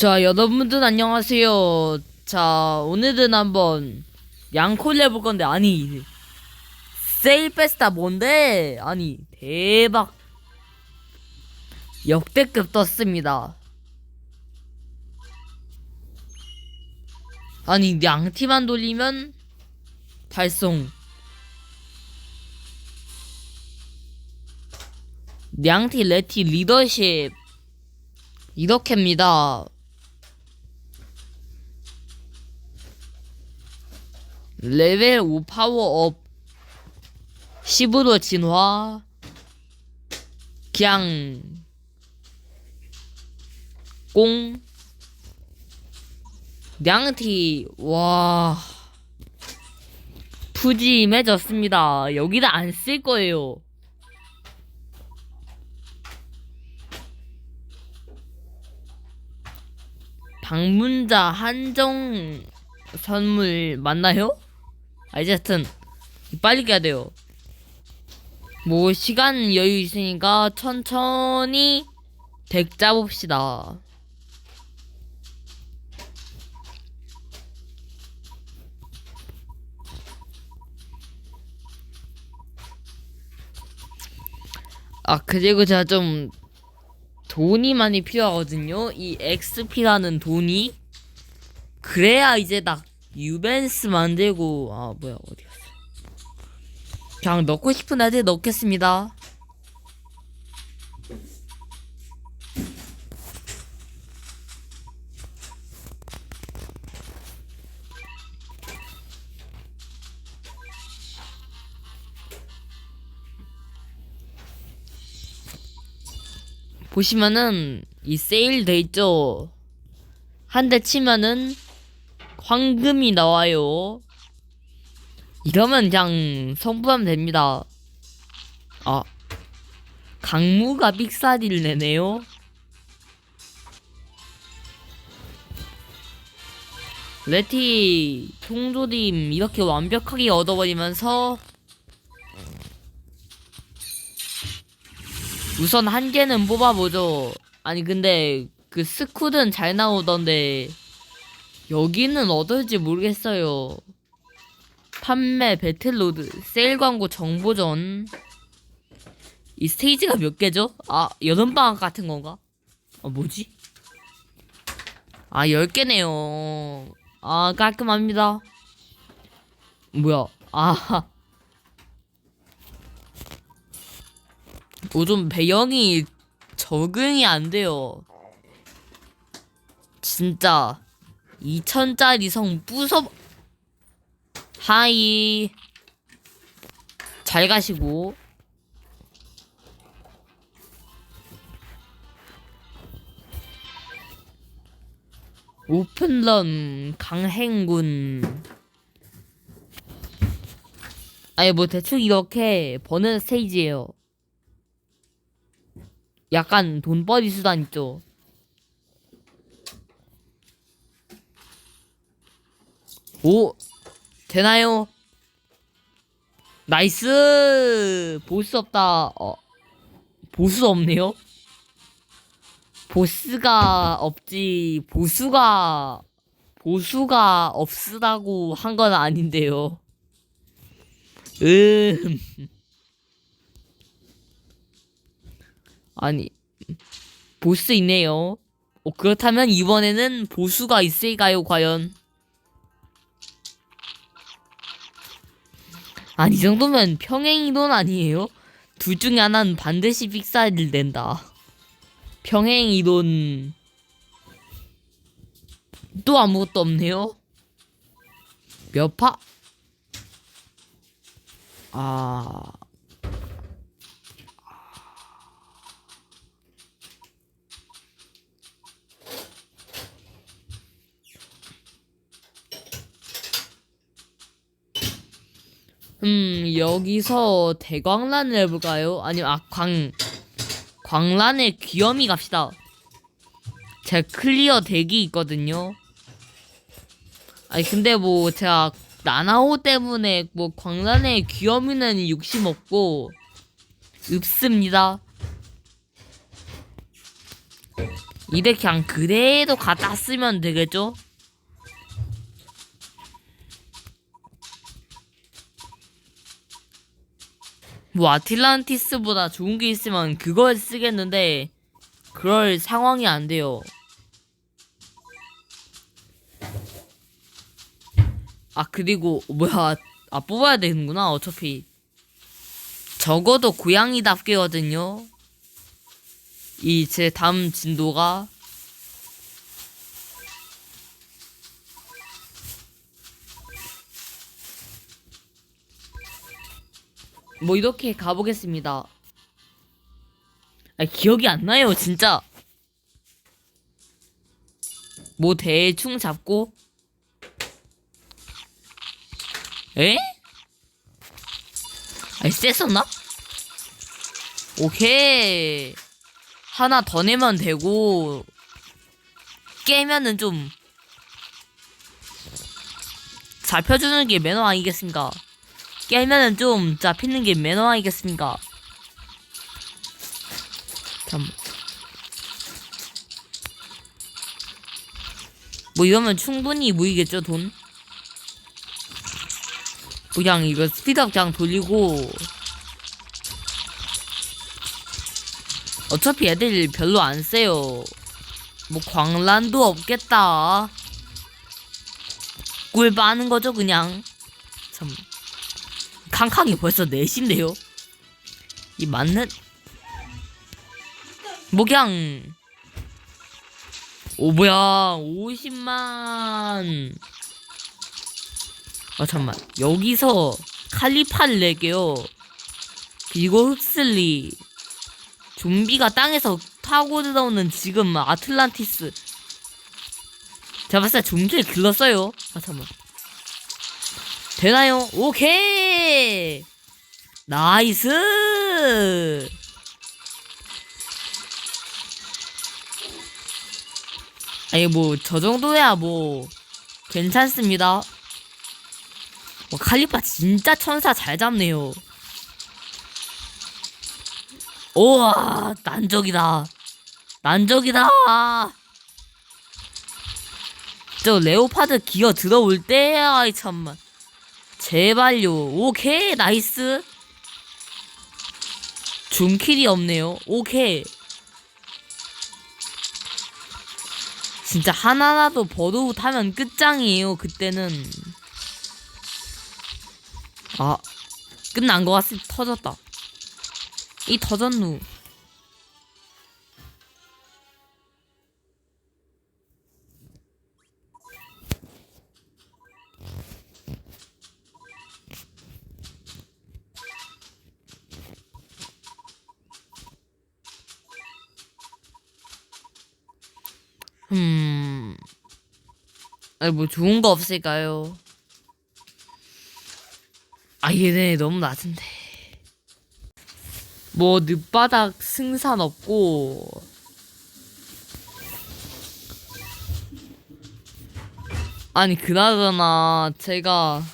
자, 여러분들 안녕하세요. 자, 오늘은 한번 양콜 해볼 건데, 아니, 세일 페스타 뭔데? 아니, 대박. 역대급 떴습니다. 아니, 양티만 돌리면 달성. 양티, 레티, 리더십. 이렇게입니다. 레벨 5 파워업. 10으로 진화. 그냥 꽁 냥티. 와. 푸짐해졌습니다. 여기다 안 쓸 거예요. 방문자 한정 선물 맞나요? 어쨌든 빨리 가야 돼요. 뭐 시간 여유 있으니까 천천히 덱 짜봅시다. 아 그리고 제가 좀 돈이 많이 필요하거든요. 이 XP라는 돈이 그래야 이제 딱 유벤스 만들고 아 뭐야 어디 갔어? 그냥 넣고 싶은 애들 넣겠습니다. 보시면은 이 세일 돼 있죠. 한 대 치면은 황금이 나와요. 이러면 그냥 성부하면 됩니다. 아, 강무가 빅사디를 내네요. 레티 통조림 이렇게 완벽하게 얻어버리면서 우선 한 개는 뽑아보죠. 아니 근데 그 스쿠드는 잘 나오던데 여기는 어떨지 모르겠어요. 판매 배틀로드 세일 광고 정보전 이 스테이지가 몇 개죠? 아 여름방학 같은 건가? 아 뭐지? 아 10개네요 아 깔끔합니다 뭐야 아 요즘 배경이 적응이 안 돼요 진짜 2천짜리 성 부숴 하이. 잘 가시고. 오픈런 강행군. 아니 뭐 대충 이렇게 버는 스테이지예요. 약간 돈벌이 수단 있죠 오 되나요? 나이스! 보스 없다. 어 보스 없네요? 보스가 없지. 보수가 보수가 없으다고 한 건 아닌데요. 음. 아니 보스 있네요. 어, 그렇다면 이번에는 보수가 있을까요 과연 아니 이 정도면 평행이동 아니에요? 둘 중에 하나는 반드시 픽사를 낸다. 평행이동 또 아무것도 없네요. 몇 파? 아. 음, 여기서 대광란을 해볼까요? 아니면, 아, 광, 광란의 귀염이 갑시다. 제 클리어 덱이 있거든요. 아니, 근데 뭐, 제가 나나호 때문에 뭐, 광란의 귀염이는 욕심 없고, 없습니다. 이대 그냥 그대로 갖다 쓰면 되겠죠? 뭐 아틀란티스보다 좋은 게 있으면 그걸 쓰겠는데 그럴 상황이 안 돼요. 아 그리고 뭐야 아 뽑아야 되는구나 어차피 적어도 고양이답게거든요. 이 제 다음 진도가 뭐 이렇게 가보겠습니다. 아 기억이 안 나요 진짜. 뭐 대충 잡고 에? 아니 셌었나? 오케이 하나 더 내면 되고 깨면은 좀 잡혀주는 게 매너 아니겠습니까? 깨면은 좀 잡히는 게 매너 아니겠습니까? 잠. 뭐 이러면 충분히 모이겠죠 돈? 그냥 이거 스피드업 그냥 돌리고 어차피 애들 별로 안 세요 뭐 광란도 없겠다 꿀 빠는 거죠 그냥 참 캉캉이 벌써 넷인데요? 이 맞는? 뭐 그냥 오 뭐야. 50만. 아 잠만. 여기서 칼리파를 낼게요. 그리고 흡슬리. 좀비가 땅에서 타고 들어오는 지금 아틀란티스. 제가 봤을 때 좀비를 길렀어요. 아 잠만 되나요? 오케이 나이스 아니 뭐 저 정도야 뭐 괜찮습니다 와, 칼리파 진짜 천사 잘 잡네요. 우와, 난적이다. 난적이다. 저 레오파드 기어 들어올 때, 아이, 참만. 제발요. 오케이, 나이스. 줌킬이 없네요. 오케이. 진짜 하나라도 버도 타면 끝장이에요, 그때는. 아 끝난 거 같습니다 터졌다 이 터졌누 아니 뭐 좋은 거 없을까요? 아 얘네 너무 낮은데. 뭐 늦바닥 승산 없고. 아니 그나저나 제가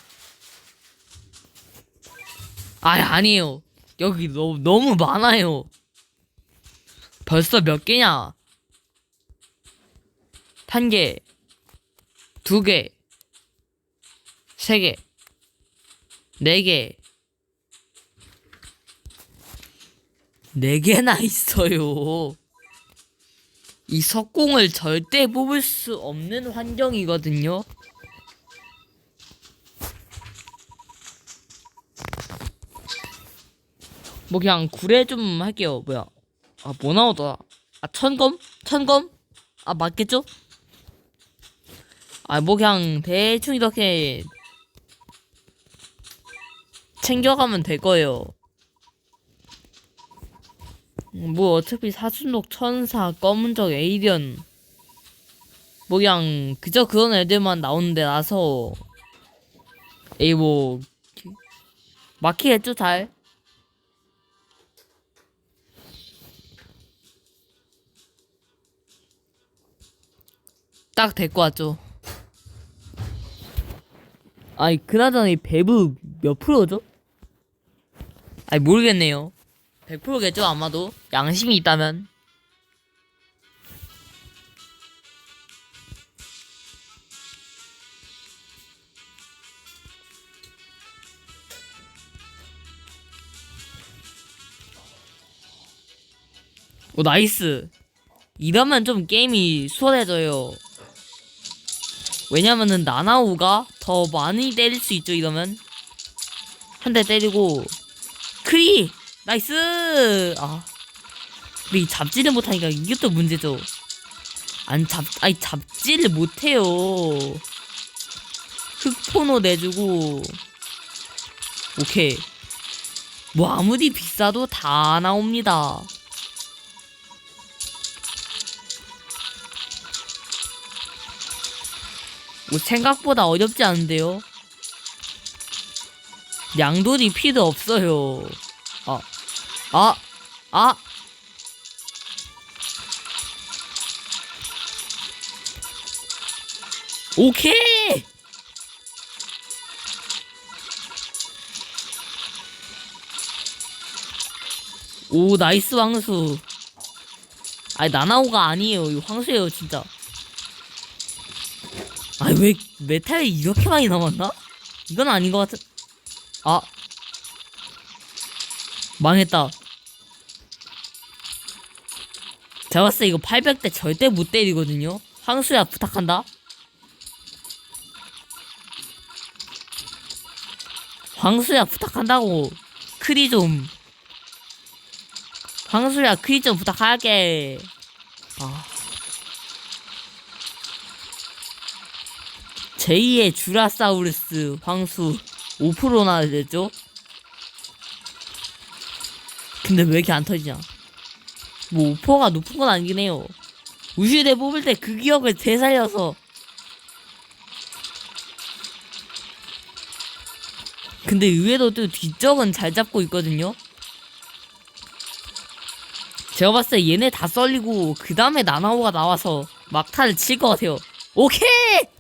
아니 아니에요. 여기 너무 너무 많아요. 벌써 몇 개냐? 한 개, 두 개, 세 개. 네 개. 네 개나 있어요. 이 석공을 절대 뽑을 수 없는 환경이거든요. 뭐 그냥 구례 좀 할게요. 뭐야? 아 뭐 나오더라? 아 천검? 천검? 아 맞겠죠? 아 뭐 그냥 대충 이렇게 챙겨가면 될 거예요. 뭐 어차피 사춘록 천사 검은적 에이리언. 뭐 그냥 그저 그런 애들만 나오는 데라서. 에이 뭐 막히겠죠 잘? 딱 될 것 같죠 아니 그나저나 이 배브 몇 프로죠? 아니 모르겠네요. 100%겠죠 아마도? 양심이 있다면. 오 나이스. 이러면 좀 게임이 수월해져요. 왜냐면은 나나우가 더 많이 때릴 수 있죠 이러면. 한 대 때리고. 크리! 나이스! 아. 근데 이 잡지를 못하니까 또 문제죠. 안 잡 아니 잡지를 못해요. 흑포노 내주고. 오케이. 뭐 아무리 비싸도 다 나옵니다 뭐 생각보다 어렵지 않은데요 양돌이 필요 없어요 아 아, 아. 오케이! 오, 나이스 황수. 아니, 나나오가 아니에요. 이거 황수예요, 진짜. 아니, 왜, 메탈이 이렇게 많이 남았나? 이건 아닌 것 같은. 아. 망했다. 제가 봤을 때 이거 800대 절대 못 때리거든요. 황수야 부탁한다. 황수야 부탁한다고. 크리 좀. 황수야 크리 좀 부탁할게. 아. 제2의 주라사우루스 황수 5%나 됐죠? 근데 왜 이렇게 안 터지냐? 뭐 오퍼가 높은 건 아니긴 해요. 우슈대 뽑을 때 그 기억을 되살려서 근데 의외로 또 뒷적은 잘 잡고 있거든요. 제가 봤을 때 얘네 다 썰리고 그 다음에 나나오가 나와서 막타를 칠 것 같아요. 오케이!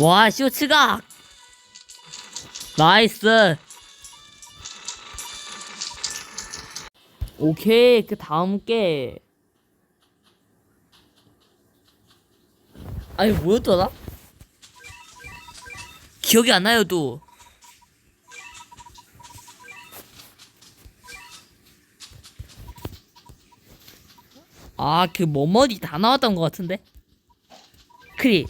와 쇼츠각 나이스 오케이 그 다음 게 아니 뭐였더라? 기억이 안 나요 또 아, 그 뭐머리 다 나왔던 것 같은데? 크리.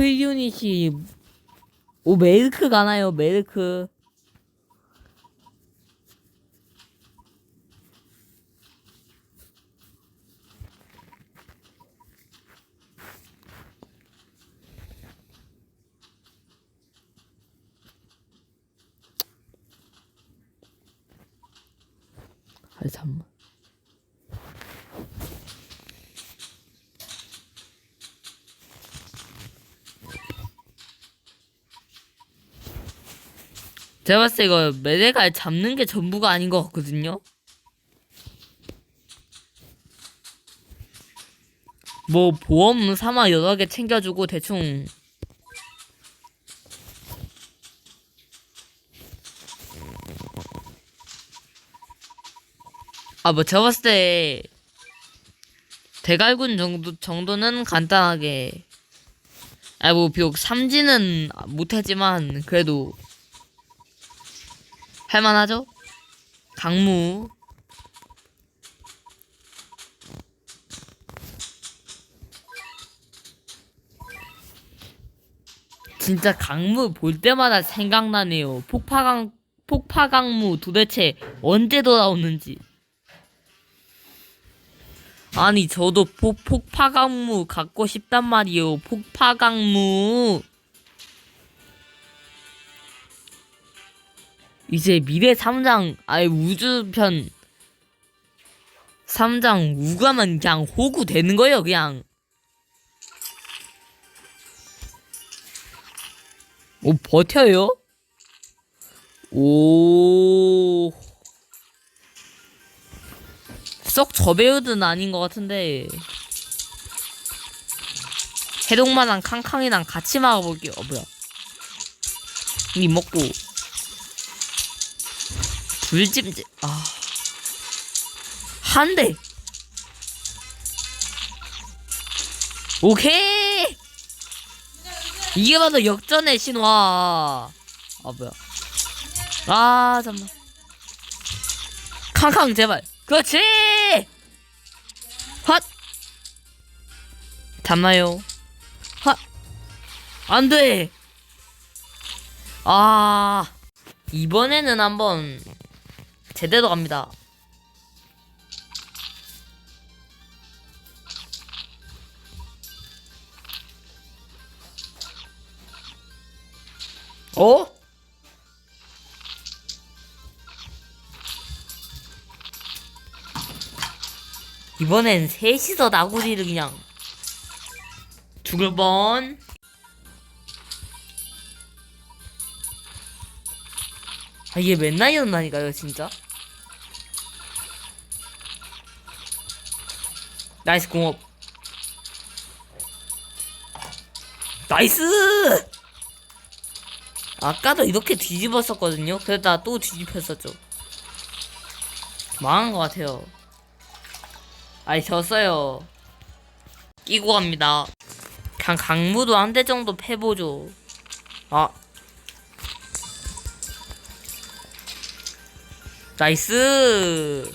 크 유닛이 오 메르크 가나요? 메르크. 아 잠만. 제가 봤을 때 이거 메데갈 잡는 게 전부가 아닌 것 같거든요. 뭐 보험 삼아 여러 개 챙겨주고 대충 아 뭐 제가 봤을 때 대갈군 정도 정도는 간단하게 아뭐 비록 삼지는 못하지만 그래도 할만하죠? 강무 진짜 강무 볼 때마다 생각나네요. 폭파강 폭파강무 도대체 언제 돌아오는지. 아니 저도 폭 폭파강무 갖고 싶단 말이에요. 폭파강무. 이제 미래 3장 아예 우주편 3장 우가만 그냥 호구 되는 거예요 그냥. 오 버텨요? 오... 썩 저배우든 아닌 것 같은데. 해동만한 캉캉이랑 같이 막아볼게요. 어 뭐야. 이 먹고 불찜질 아. 한 대. 오케이. 이게 바로 역전의 신화. 아 뭐야 아 잠만 캉캉 제발 그렇지 핫 잡나요 핫 안돼 아 이번에는 한번 제대로 갑니다 어? 이번엔 셋이서 나구리를 그냥 죽을 뻔. 아 이게 맨날 이런다니까요 진짜. 나이스 공업. 나이스! 아까도 이렇게 뒤집었었거든요. 그러다 또 뒤집혔었죠. 망한 것 같아요. 아이 졌어요. 끼고 갑니다. 그냥 강무도 한 대 정도 패보죠. 아. 나이스.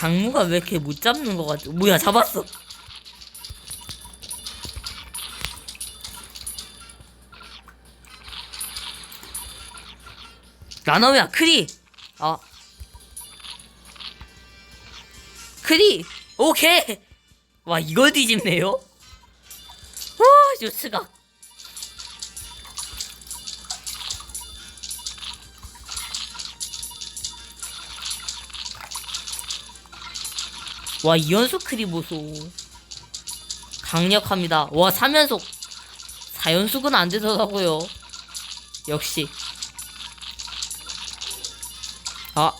강무가 왜 이렇게 못 잡는 것 같지? 뭐야 잡았어. 나나우야 크리. 아. 크리. 오케이. 와 이걸 뒤집네요. 와 조스가. 와 2연속 크리 보소. 강력합니다. 와 3연속. 4연속은 안 되더라고요. 역시. 아.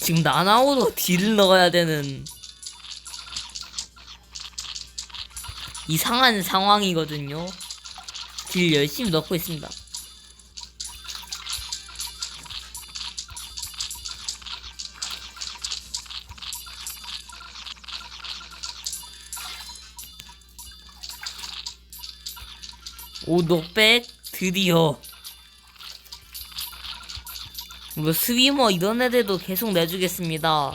지금 나나오로 딜을 넣어야 되는 이상한 상황이거든요. 딜 열심히 넣고 있습니다. 오 녹백 드디어. 뭐 스위머 이런 애들도 계속 내주겠습니다.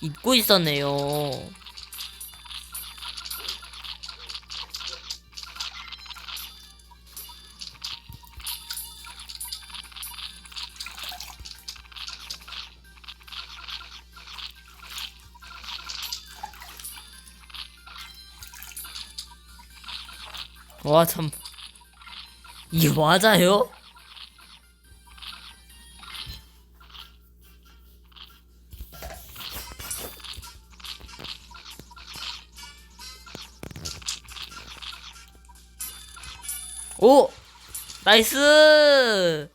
잊고 있었네요. 와참 이게 맞아요? 오! 나이스!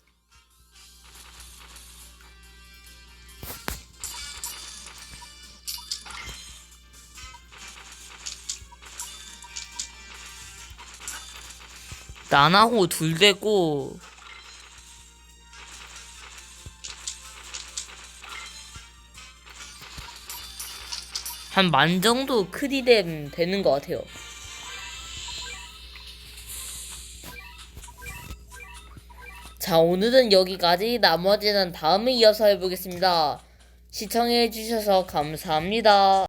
나나호 둘 되고 한 만 정도 크리뎀 되는 것 같아요. 자, 오늘은 여기까지. 나머지는 다음에 이어서 해보겠습니다. 시청해주셔서 감사합니다.